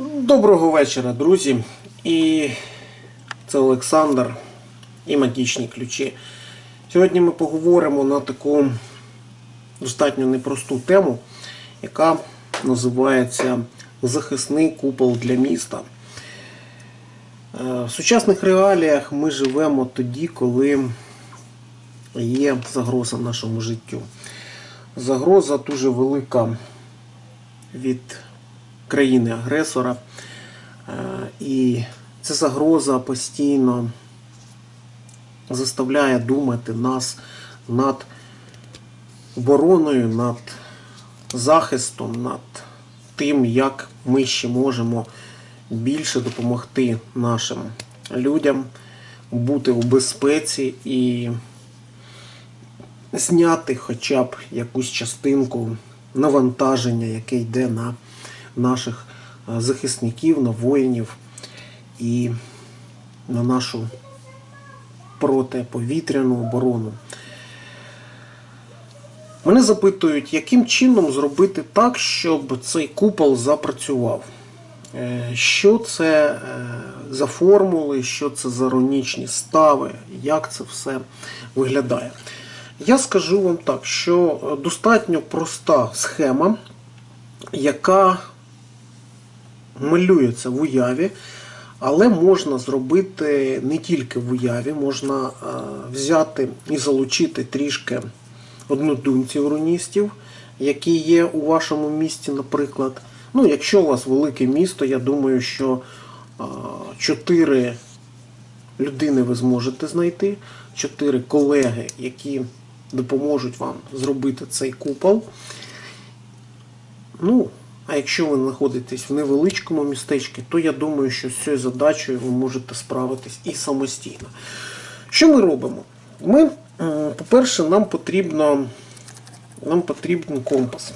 Доброго вечора, друзі. І це Олександр і магічні ключі. Сьогодні ми поговоримо на таку достатньо непросту тему, яка називається Захисний купол для міста. Е, В сучасних реаліях ми живемо тоді, коли є загроза нашому життю. Загроза дуже велика від країни-агресора. Е, І ця загроза постійно заставляє думати нас над обороною, над захистом, над тим, як ми ще можемо більше допомогти нашим людям бути в безпеці і зняти хоча б якусь частинку навантаження, яке йде на наших е, захисників, на воїнів і на нашу протиповітряну оборону. Мене запитують, яким чином зробити так, щоб цей купол запрацював. Е, Що це е, за формули, що це за ронічні стави, як це все виглядає. Я скажу вам так, що достатньо проста схема, яка малюється в уяві, але можна зробити не тільки в уяві, можна е, взяти і залучити трішки однодумців руністів, які є у вашому місті, наприклад. Ну, якщо у вас велике місто, я думаю, що е, людини ви зможете знайти, чотири колеги, які допоможуть вам зробити цей купол. Ну, а якщо ви знаходитесь в невеличкому містечку, то я думаю, що з цією задачею ви можете справитись і самостійно. Що ми робимо? Ми, по-перше, нам потрібно нам потрібен компас.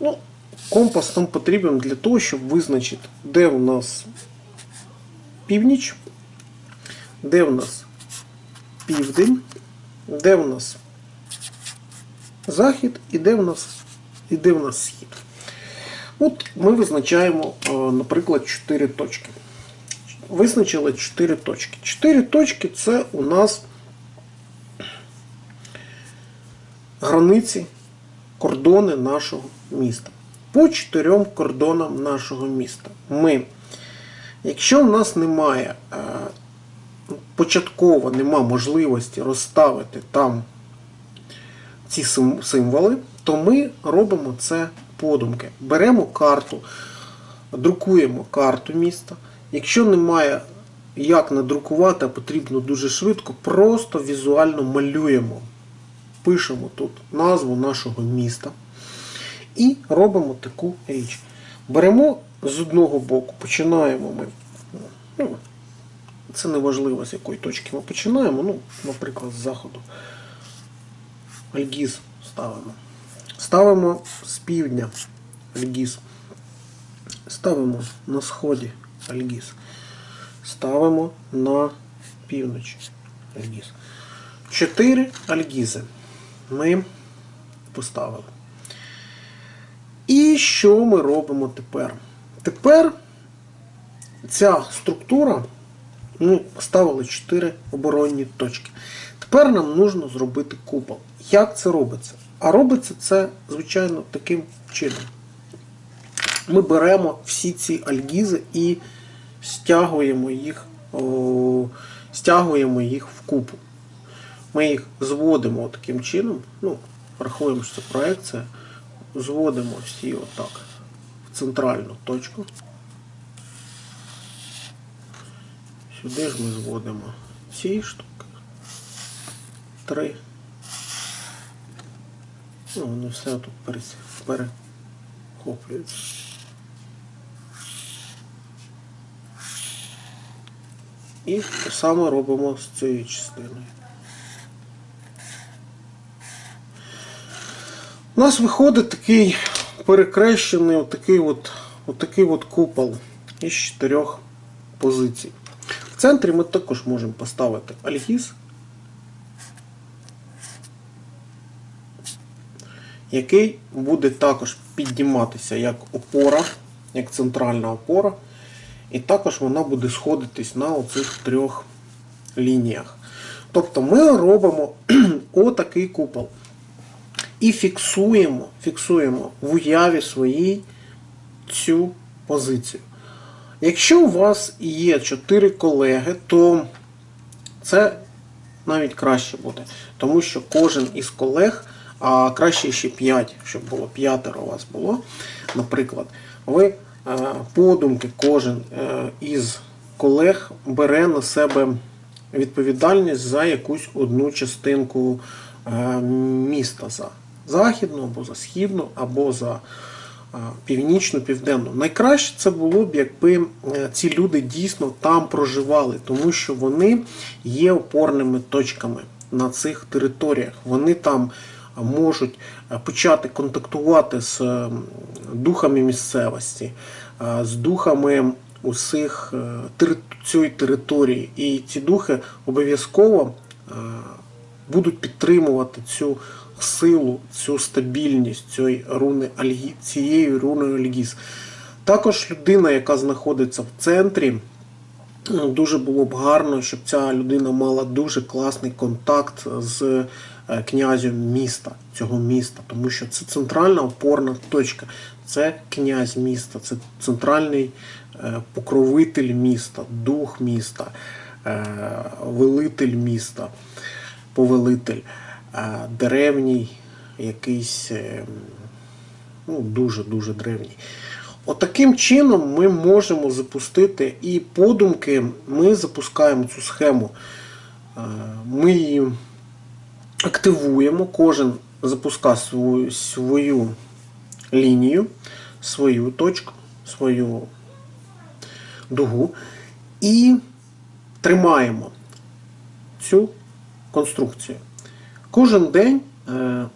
Ну, компас нам потрібен для того, щоб визначити, де у нас північ, де у нас південь, де у нас захід і де в нас, і де в нас схід. От ми визначаємо, е, наприклад, 4 точки. Визначили 4 точки. 4 точки це у нас границі, кордони нашого міста. По чотирьом кордонам нашого міста. Ми, якщо в нас немає е, початково нема можливості розставити там ці символи, то ми робимо це подумки. Беремо карту, друкуємо карту міста. Якщо немає як надрукувати, а потрібно дуже швидко, просто візуально малюємо. Пишемо тут назву нашого міста і робимо таку річ. Беремо з одного боку, починаємо ми. Ну, це не важливо, з якої точки ми починаємо. Ну, наприклад, з заходу. Альгіз ставимо. Ставимо з півдня Альгіз. Ставимо на сході Альгіз. Ставимо на півночі Альгіз. Чотири Альгізи ми поставили. І що ми робимо тепер? Тепер ця структура ми поставили 4 оборонні точки. Тепер нам потрібно зробити купол. Як це робиться? А робиться це, звичайно, таким чином. Ми беремо всі ці альгізи і стягуємо їх, о, стягуємо їх в купу. Ми їх зводимо таким чином. Ну, рахуємо, що це проекція. Зводимо всі отак в центральну точку. Сюди ж ми зводимо ці штуки. Три. Ну, воно все тут перехоплюється. І те саме робимо з цією частиною. У нас виходить такий перекрещений отакий от, отакий от купол із чотирьох позицій. В центрі ми також можемо поставити альгіз, який буде також підніматися як опора, як центральна опора. І також вона буде сходитись на оцих трьох лініях. Тобто ми робимо отакий купол. І фіксуємо, фіксуємо в уяві своїй цю позицію. Якщо у вас є 4 колеги, то це навіть краще буде. Тому що кожен із колег, а краще ще 5, щоб було п'ятеро у вас було, наприклад, ви е, подумки, кожен е, із колег бере на себе відповідальність за якусь одну частинку е, міста за західну або за східну, або за північну, південну. Найкраще це було б, якби ці люди дійсно там проживали, тому що вони є опорними точками на цих територіях. Вони там можуть почати контактувати з е, духами місцевості, з духами усіх е, цієї території. І ці духи обов'язково е, будуть підтримувати цю силу, цю стабільність цієї руни Альгі, цієї руни Альгіз. Також людина, яка знаходиться в центрі, е, дуже було б гарно, щоб ця людина мала дуже класний контакт з е, князем міста, цього міста, тому що це центральна опорна точка, це князь міста, це центральний е, покровитель міста, дух міста, е, велитель міста, повелитель, древній якийсь ну, дуже-дуже древній. Отаким чином ми можемо запустити і подумки, ми запускаємо цю схему. Ми її активуємо, кожен запускає свою, свою лінію, свою точку, свою дугу і тримаємо цю конструкцію. Кожен день е,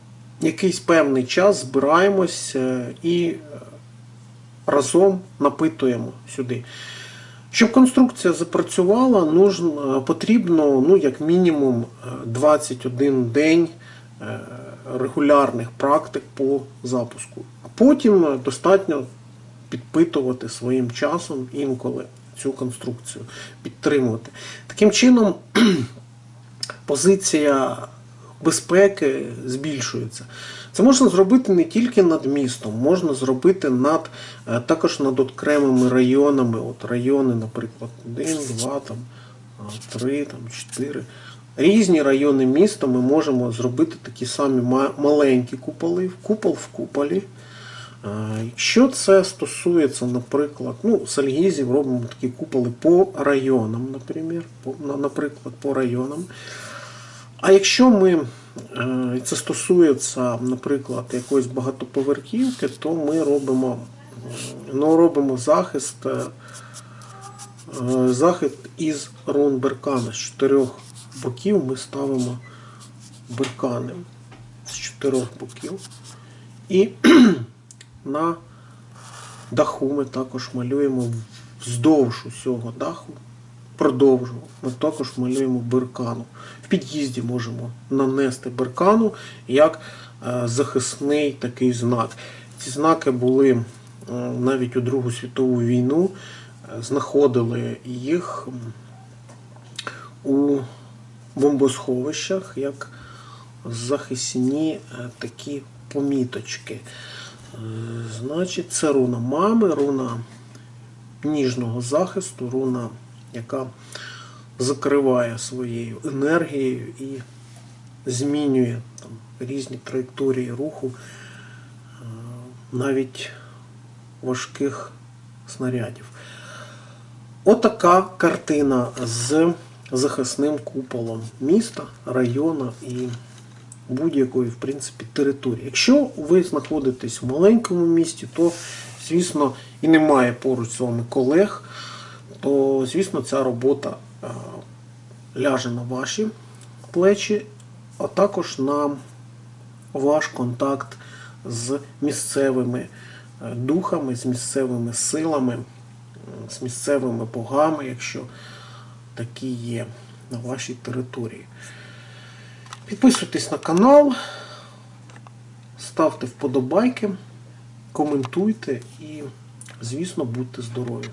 якийсь певний час збираємось е, і разом напитуємо сюди. Щоб конструкція запрацювала, нужно, потрібно ну, як мінімум е, 21 день е, регулярних практик по запуску. А потім е, достатньо підпитувати своїм часом інколи цю конструкцію, підтримувати. Таким чином, позиція безпеки збільшується. Це можна зробити не тільки над містом, можна зробити над, е, також над окремими районами. От райони, наприклад, 1, 2, там, 3, там, 4. Різні райони міста ми можемо зробити такі самі маленькі куполи, купол в куполі. Якщо це стосується, наприклад, ну, з Альгізів робимо такі куполи по районам, наприклад, по, наприклад, по районам. А якщо ми і це стосується, наприклад, якоїсь багатоповерхівки, то ми робимо, е, ну, робимо захист, е, е, захист із рун беркана. З чотирьох боків ми ставимо беркани з чотирьох боків. І на даху ми також малюємо вздовж усього даху. Продовжуємо. Ми також малюємо беркану. В під'їзді можемо нанести беркану як е, захисний такий знак. Ці знаки були навіть у Другу світову війну, е, знаходили їх у бомбосховищах як захисні е, такі поміточки. Значить, це руна мами, руна ніжного захисту, руна, яка закриває своєю енергією і змінює там, різні траєкторії руху е, навіть важких снарядів. Отака картина з захисним куполом міста, району і будь-якої, в принципі, території. Якщо ви знаходитесь в маленькому місті, то, звісно, і немає поруч з вами колег, то, звісно, ця робота е, ляже на ваші плечі, а також на ваш контакт з місцевими е, духами, з місцевими силами, з місцевими богами, якщо такі є на вашій території. Підписуйтесь на канал, ставте вподобайки, коментуйте і, звісно, будьте здорові.